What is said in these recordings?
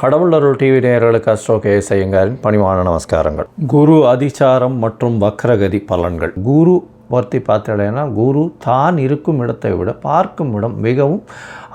கடவுள் அருள் டிவி நேயர்களுக்கு அஸ்ட்ரோ கே ஐயங்காரின் பணிவான நமஸ்காரங்கள். குரு அதிசாரம் மற்றும் வக்ரகதி பலன்கள். குரு பற்றி பார்த்தீங்கன்னா குரு தான் இருக்கும் இடத்தை விட பார்க்கும் இடம் மிகவும்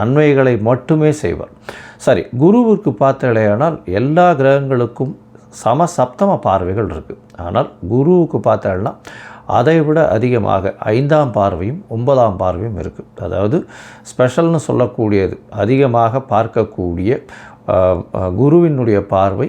நன்மைகளை மட்டுமே செய்வார். சரி குருவிற்கு பார்த்தலையானால் எல்லா கிரகங்களுக்கும் சம சப்தம பார்வைகள் இருக்குது ஆனால் குருவுக்கு பார்த்தோம்னா அதை விட அதிகமாக ஐந்தாம் பார்வையும் ஒன்பதாம் பார்வையும் இருக்குது அதாவது ஸ்பெஷல்னு சொல்லக்கூடியது அதிகமாக பார்க்கக்கூடிய குருவினுடைய பார்வை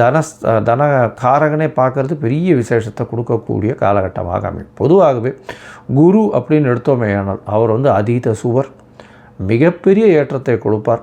தன தன காரகனே பார்க்கறது பெரிய விசேஷத்தை கொடுக்கக்கூடிய காலகட்டமாக அமையும். பொதுவாகவே குரு அப்படின்னு எடுத்தோமே ஆனால் அவர் வந்து அதீத சுவர் மிகப்பெரிய ஏற்றத்தை கொடுப்பார்.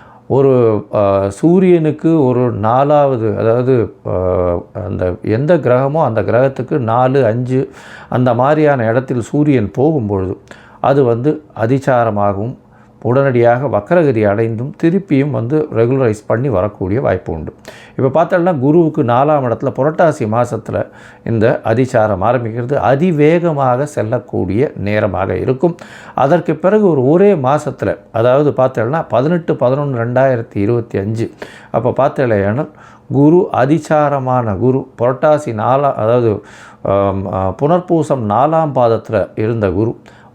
ஒரு சூரியனுக்கு ஒரு நாலாவது அதாவது அந்த எந்த கிரகமோ அந்த கிரகத்துக்கு நாலு அஞ்சு அந்த மாதிரியான இடத்தில் சூரியன் போகும்பொழுது அது வந்து அதிசாரமாகவும் உடனடியாக வக்கரகிரி அடைந்தும் திருப்பியும் வந்து ரெகுலரைஸ் பண்ணி வரக்கூடிய வாய்ப்பு உண்டு. இப்போ பார்த்தோம்னா குருவுக்கு நாலாம் இடத்துல புரட்டாசி மாதத்தில் இந்த அதிசாரம் ஆரம்பிக்கிறது. அதிவேகமாக செல்லக்கூடிய நேரமாக இருக்கும். அதற்கு பிறகு ஒரு ஒரே மாதத்தில் அதாவது பார்த்தோம்னா பதினெட்டு பதினொன்று ரெண்டாயிரத்தி இருபத்தி அஞ்சு. அப்போ பார்த்தலையானால் குரு அதிசாரமான குரு புரட்டாசி நாலாம் அதாவது புனர்பூசம் நாலாம் பாதத்தில் இருந்த குரு.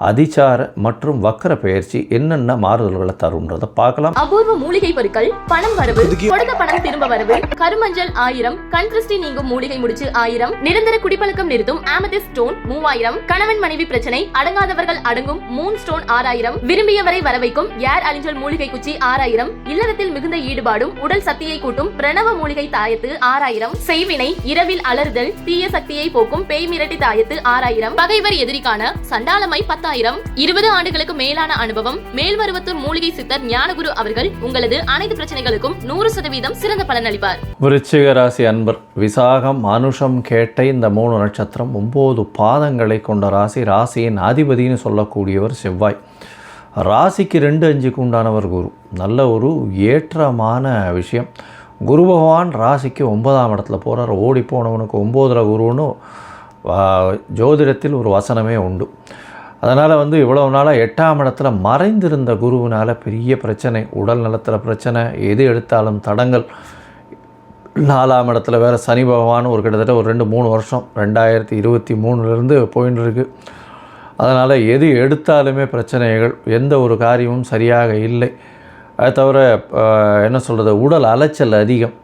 அதிசார மற்றும் வக்கர பெயர்ச்சி என்னென்ன மாறுதல்களை தரும்ன்றதை பார்க்கலாம். அபூர்வ மூலிகை பொருட்கள் பணம் வரவு கொடுத்த பணம் திரும்ப வரவு கருமஞ்சள் ஆயிரம் கண் திருஷ்டி நீங்கும் மூலிகை முடிச்சு ஆயிரம் நிரந்தர குடிப்பழக்கம் நிறுத்தும் ஆமதிஸ் ஸ்டோன் மூவாயிரம் கணவன் மனைவி பிரச்சனை அடங்காதவர்கள் அடங்கும் மூன் ஸ்டோன் ஆறாயிரம் விரும்பியவரை வர வைக்கும் ஏர் அலிஞ்சல் மூலிகை குச்சி ஆறாயிரம் இல்லறத்தில் மிகுந்த ஈடுபாடும் உடல் சக்தியை கூட்டும் பிரணவ மூலிகை தாயத்து ஆறாயிரம் செய்வினை இரவில் அலறுதல் தீய சக்தியை போக்கும் பேய் மிரட்டி தாயத்து ஆறாயிரம் பகைவர் எதிரிக்கான சண்டாளமை பத்தாயிரம் இருபது ஆண்டுகளுக்கு மேலான அனுபவம் மேல்மருவத்தூர் மூலிகை சித்தர் ஞானகுரு அவர்கள் உங்களது அனைத்து பிரச்சனைகளுக்கும் நூறு சதவீதம் சிறந்த பலன் அளிப்பார் விருச்சிக ராசி அன்பர் விசாகம் அனுஷம் கேட்டை இந்த மூணு நட்சத்திரம் ஒன்பது பாதங்களை கொண்ட ராசி ராசியின் அதிபதின்னு சொல்லக்கூடியவர் செவ்வாய். ராசிக்கு ரெண்டு அஞ்சுக்கு உண்டானவர் குரு. நல்ல ஒரு ஏற்றமான விஷயம். குரு பகவான் ராசிக்கு ஒன்பதாம் இடத்துல போகிறார் ஓடி போனவனுக்கு ஒம்போதுல குருன்னு ஜோதிடத்தில் ஒரு வசனமே உண்டு. அதனால் வந்து இவ்வளவு நாளாக எட்டாம் இடத்துல மறைந்திருந்த குருவினால் பெரிய பிரச்சனை உடல் நலத்தில் பிரச்சனை எது எடுத்தாலும் தடங்கள். நாலாம் இடத்துல வேறு சனி பகவான் ஒரு கிட்டத்தட்ட ஒரு ரெண்டு மூணு வருஷம் ரெண்டாயிரத்தி இருபத்தி மூணுலேருந்து போயின்னு இருக்கு. அதனால் எது எடுத்தாலுமே பிரச்சனைகள் எந்த ஒரு காரியமும் சரியாக இல்லை. அது தவிர என்ன சொல்கிறது உடல் அலைச்சல் அதிகம்.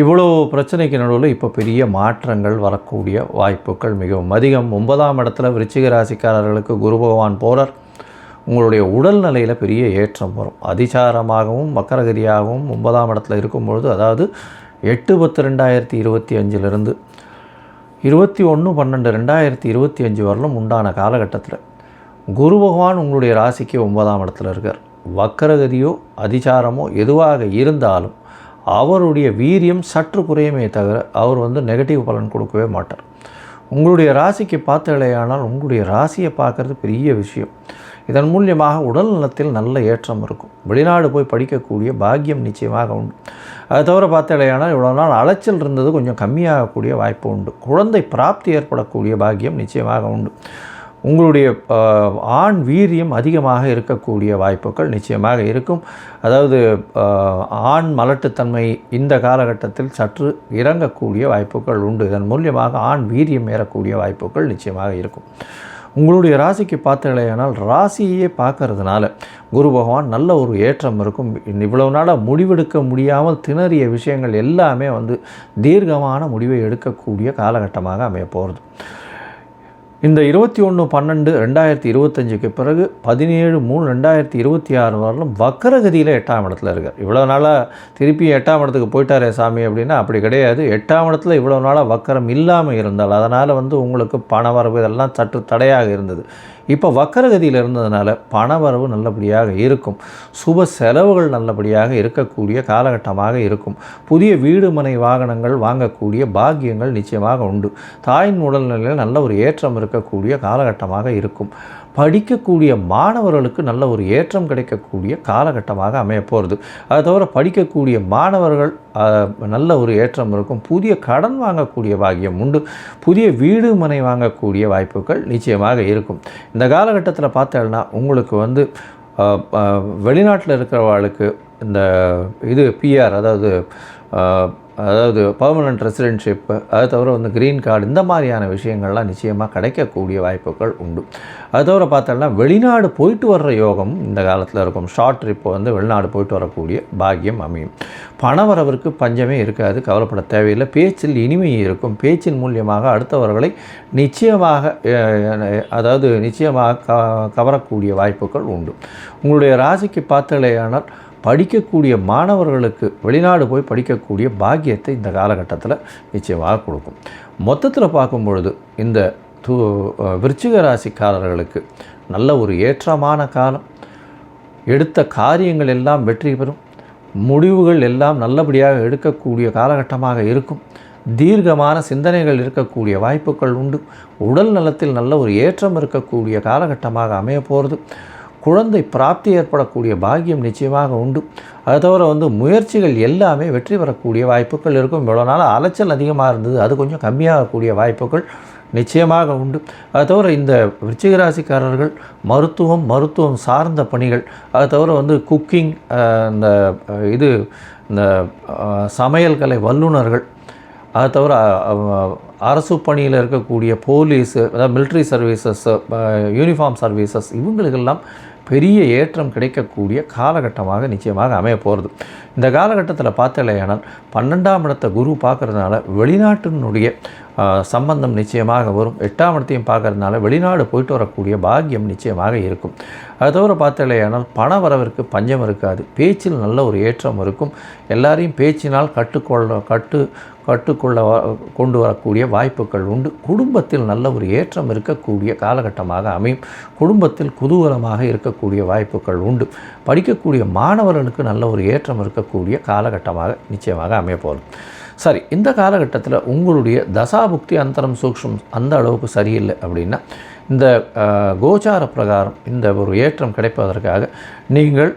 இவ்வளோ பிரச்சனைக்கு நடுவில் இப்போ பெரிய மாற்றங்கள் வரக்கூடிய வாய்ப்புகள் மிகவும் அதிகம். ஒன்பதாம் இடத்துல விருச்சிக ராசிக்காரர்களுக்கு குரு பகவான் போகிறார் உங்களுடைய உடல்நிலையில் பெரிய ஏற்றம் வரும். அதிசாரமாகவும் மக்கரகிரியாகவும் ஒன்பதாம் இடத்துல இருக்கும் பொழுது அதாவது எட்டு பத்து ரெண்டாயிரத்தி இருபத்தி அஞ்சிலிருந்து இருபத்தி ஒன்று பன்னெண்டு ரெண்டாயிரத்தி இருபத்தி அஞ்சு வரலும் உண்டான காலகட்டத்தில் குரு பகவான் உங்களுடைய ராசிக்கு ஒன்பதாம் இடத்துல இருக்கார். வக்கரகதியோ அதிசாரமோ எதுவாக இருந்தாலும் அவருடைய வீரியம் சற்று குறையுமே தவிர அவர் வந்து நெகட்டிவ் பலன் கொடுக்கவே மாட்டார். உங்களுடைய ராசிக்கு பார்த்தலையானால் உங்களுடைய ராசியை பார்க்குறது பெரிய விஷயம். இதன் மூலியமாக உடல் நலத்தில் நல்ல ஏற்றம் இருக்கும். வெளிநாடு போய் படிக்கக்கூடிய பாக்கியம் நிச்சயமாக உண்டு. அதை தவிர பார்த்தலையானால் இவ்வளோ நாள் அலைச்சல் இருந்தது கொஞ்சம் கம்மியாகக்கூடிய வாய்ப்பு உண்டு. குழந்தை பிராப்தி ஏற்படக்கூடிய பாக்கியம் நிச்சயமாக உண்டு. உங்களுடைய ஆண் வீரியம் அதிகமாக இருக்கக்கூடிய வாய்ப்புகள் நிச்சயமாக இருக்கும். அதாவது ஆண் மலட்டுத்தன்மை இந்த காலகட்டத்தில் சற்று இறங்கக்கூடிய வாய்ப்புகள் உண்டு. இதன் மூலியமாக ஆண் வீரியம் ஏறக்கூடிய வாய்ப்புகள் நிச்சயமாக இருக்கும். உங்களுடைய ராசிக்கு பார்த்தீங்களேனால் ராசியே பார்க்கறதுனால குரு பகவான் நல்ல ஒரு ஏற்றம் இருக்கும். இவ்வளவு நாளாக முடிவெடுக்க முடியாமல் திணறிய விஷயங்கள் எல்லாமே வந்து தீர்க்கமான முடிவை எடுக்கக்கூடிய காலகட்டமாக அமைய போகிறது இந்த இருபத்தி ஒன்று பன்னெண்டு ரெண்டாயிரத்தி இருபத்தஞ்சுக்கு பிறகு பதினேழு மூணு ரெண்டாயிரத்தி இருபத்தி ஆறு வரலும் வக்கரகதியில் எட்டாம் இடத்துல இருக்கார். இவ்வளோ நாளாக திருப்பி எட்டாம் இடத்துக்கு போயிட்டாரே சாமி அப்படின்னா அப்படி கிடையாது. எட்டாம் இடத்துல இவ்வளோ நாளாக வக்கரம் இல்லாமல் இருந்தால் அதனால் வந்து உங்களுக்கு பண வரவு இதெல்லாம் சற்று தடையாக இருந்தது. இப்போ வக்கரகதியில் இருந்ததுனால பணவரவு நல்லபடியாக இருக்கும். சுப செலவுகள் நல்லபடியாக இருக்கக்கூடிய காலகட்டமாக இருக்கும். புதிய வீடு மனை வாகனங்கள் வாங்கக்கூடிய பாக்கியங்கள் நிச்சயமாக உண்டு. தாயின் உடல்நிலையில் நல்ல ஒரு ஏற்றம் இருக்கக்கூடிய காலகட்டமாக இருக்கும். படிக்கக்கூடிய மாணவர்களுக்கு நல்ல ஒரு ஏற்றம் கிடைக்கக்கூடிய காலகட்டமாக அமைய போகிறது அதை தவிர படிக்கக்கூடிய மாணவர்கள் நல்ல ஒரு ஏற்றம் இருக்கும். புதிய கடன் வாங்கக்கூடிய பாகியம் உண்டு. புதிய வீடு மனை வாங்கக்கூடிய வாய்ப்புகள் நிச்சயமாக இருக்கும். இந்த காலகட்டத்தில் பார்த்தேன்னா உங்களுக்கு வந்து வெளிநாட்டில் இருக்கிறவர்களுக்கு இந்த இது பிஆர் அதாவது அதாவது பர்மனன்ட் ரெசிடென்ஷிப் அது தவிர வந்து க்ரீன் கார்டு இந்த மாதிரியான விஷயங்கள்லாம் நிச்சயமாக கிடைக்கக்கூடிய வாய்ப்புகள் உண்டு. அது தவிர பார்த்தோம்னா வெளிநாடு போயிட்டு வர்ற யோகம் இந்த காலத்தில் இருக்கும். ஷார்ட் ட்ரிப் வந்து வெளிநாடு போயிட்டு வரக்கூடிய பாக்கியம் அமையும். பணவரவிற்கு பஞ்சமே இருக்காது கவலைப்பட தேவையில்லை. பேச்சில் இனிமை இருக்கும். பேச்சின் மூலியமாக அடுத்தவர்களை நிச்சயமாக அதாவது நிச்சயமாக க கவரக்கூடிய வாய்ப்புகள் உண்டு. உங்களுடைய ராசிக்கு பார்த்தலையானால் படிக்கக்கூடிய மாணவர்களுக்கு வெளிநாடு போய் படிக்கக்கூடிய பாக்கியத்தை இந்த காலகட்டத்தில் நிச்சயமாக கொடுக்கும். மொத்தத்தில் பார்க்கும் பொழுது இந்த தூ விருச்சிக ராசிக்காரர்களுக்கு நல்ல ஒரு ஏற்றமான காலம். எடுத்த காரியங்கள் எல்லாம் வெற்றி பெறும். முடிவுகள் எல்லாம் நல்லபடியாக எடுக்கக்கூடிய காலகட்டமாக இருக்கும். தீர்க்கமான சிந்தனைகள் இருக்கக்கூடிய வாய்ப்புகள் உண்டு. உடல் நலத்தில் நல்ல ஒரு ஏற்றம் இருக்கக்கூடிய காலகட்டமாக அமைய போகிறது குழந்தை பிராப்தி ஏற்படக்கூடிய பாக்கியம் நிச்சயமாக உண்டு. அது தவிர வந்து முயற்சிகள் எல்லாமே வெற்றி பெறக்கூடிய வாய்ப்புகள் இருக்கும். இவ்வளோ நாள் அலைச்சல் அதிகமாக இருந்தது. அது கொஞ்சம் கம்மியாகக்கூடிய வாய்ப்புகள் நிச்சயமாக உண்டு. அது தவிர இந்த விருச்சிகராசிக்காரர்கள் மருத்துவம் மருத்துவம் சார்ந்த பணிகள் அது தவிர வந்து குக்கிங் இந்த இது இந்த சமையல் கலை வல்லுநர்கள் அது தவிர அரசு பணியில் இருக்கக்கூடிய போலீஸு அதாவது மிலிட்ரி சர்வீசஸ் யூனிஃபார்ம் சர்வீசஸ் இவங்களுக்கெல்லாம் பெரிய ஏற்றம் கிடைக்கக்கூடிய காலகட்டமாக நிச்சயமாக அமைய போகிறது இந்த காலகட்டத்தில் பார்த்தலையானால் பன்னெண்டாம் இடத்தை குரு பார்க்குறதுனால வெளிநாட்டினுடைய சம்பந்தம் நிச்சயமாக வரும். எட்டாம் இடத்தையும் பார்க்கறதுனால வெளிநாடு போயிட்டு வரக்கூடிய பாக்கியம் நிச்சயமாக இருக்கும். அது தவிர பார்த்தலையானால் பண வரவிற்கு பஞ்சம் இருக்காது. பேச்சில் நல்ல ஒரு ஏற்றம் இருக்கும். எல்லாரையும் பேச்சினால் கட்டுக்கொள்ள கட்டு கட்டுக்கொள்ள வ- கொண்டு வரக்கூடிய வாய்ப்புகள் உண்டு. குடும்பத்தில் நல்ல ஒரு ஏற்றம் இருக்கக்கூடிய காலகட்டமாக அமையும். குடும்பத்தில் குதூகலமாக இருக்கக்கூடிய வாய்ப்புகள் உண்டு. படிக்கக்கூடிய மாணவர்களுக்கு நல்ல ஒரு ஏற்றம் இருக்கக்கூடிய காலகட்டமாக நிச்சயமாக அமைய சரி இந்த காலகட்டத்தில் உங்களுடைய தசாபுக்தி அந்தரம் சூக்ஷ்மம் அந்த அளவுக்கு சரியில்லை அப்படின்னா இந்த கோச்சார பிரகாரம் இந்த ஒரு ஏற்றம் கிடைப்பதற்காக நீங்கள்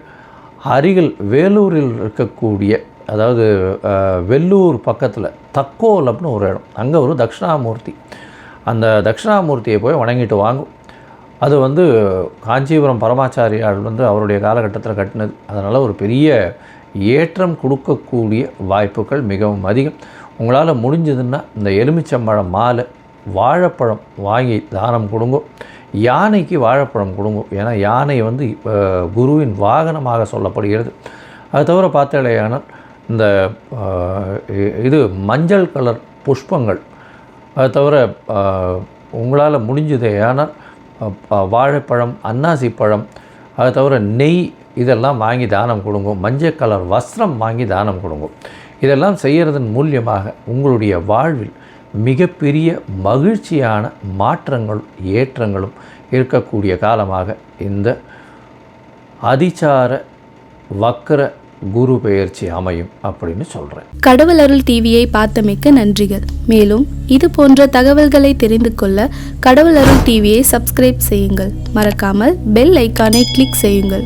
அருகில் வேலூரில் இருக்கக்கூடிய அதாவது வெள்ளூர் பக்கத்தில் தக்கோலம்னு ஒரு இடம் அங்கே ஒரு தட்சிணாமூர்த்தி அந்த தட்சிணாமூர்த்தியை போய் வணங்கிட்டு வாங்கும் அது வந்து காஞ்சிபுரம் பரமாச்சாரியார் வந்து அவருடைய காலகட்டத்தில் கட்டினது. அதனால் ஒரு பெரிய ஏற்றம் கொடுக்கக்கூடிய வாய்ப்புகள் மிகவும் அதிகம். உங்களால் முடிஞ்சதுன்னா இந்த எலுமிச்சம்பழம் மாலை வாழைப்பழம் வாங்கி தானம் கொடுங்க. யானைக்கு வாழைப்பழம் கொடுங்க. ஏன்னா யானை வந்து குருவின் வாகனமாக சொல்லப்படுகிறது. அது தவிர பார்த்தேலையானால் இந்த இது மஞ்சள் கலர் புஷ்பங்கள். அது தவிர உங்களால் முடிஞ்சதே ஆனால் வாழைப்பழம் அன்னாசி பழம் அது தவிர நெய் இதெல்லாம் வாங்கி தானம் கொடுங்க. மஞ்சள் கலர் வஸ்திரம் வாங்கி தானம் கொடுங்க. இதெல்லாம் செய்கிறதன் மூலியமாக உங்களுடைய வாழ்வில் மிகப்பெரிய மகிழ்ச்சியான மாற்றங்களும் ஏற்றங்களும் இருக்கக்கூடிய காலமாக இந்த அதிசார வக்கர குரு பெயர்ச்சி அமையும் அப்படின்னு சொல்கிறேன் கடவுள் அருள் டிவியை பார்த்தமைக்க நன்றிகள். மேலும் இது போன்ற தகவல்களை தெரிந்து கொள்ள கடவுள் அருள் டிவியை சப்ஸ்கிரைப் செய்யுங்கள். மறக்காமல் பெல் ஐக்கானை கிளிக் செய்யுங்கள்.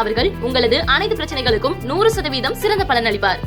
அவர்கள் உங்களது அனைத்து பிரச்சனைகளுக்கும் நூறு சதவீதம் சிறந்த பலன் அளிப்பார்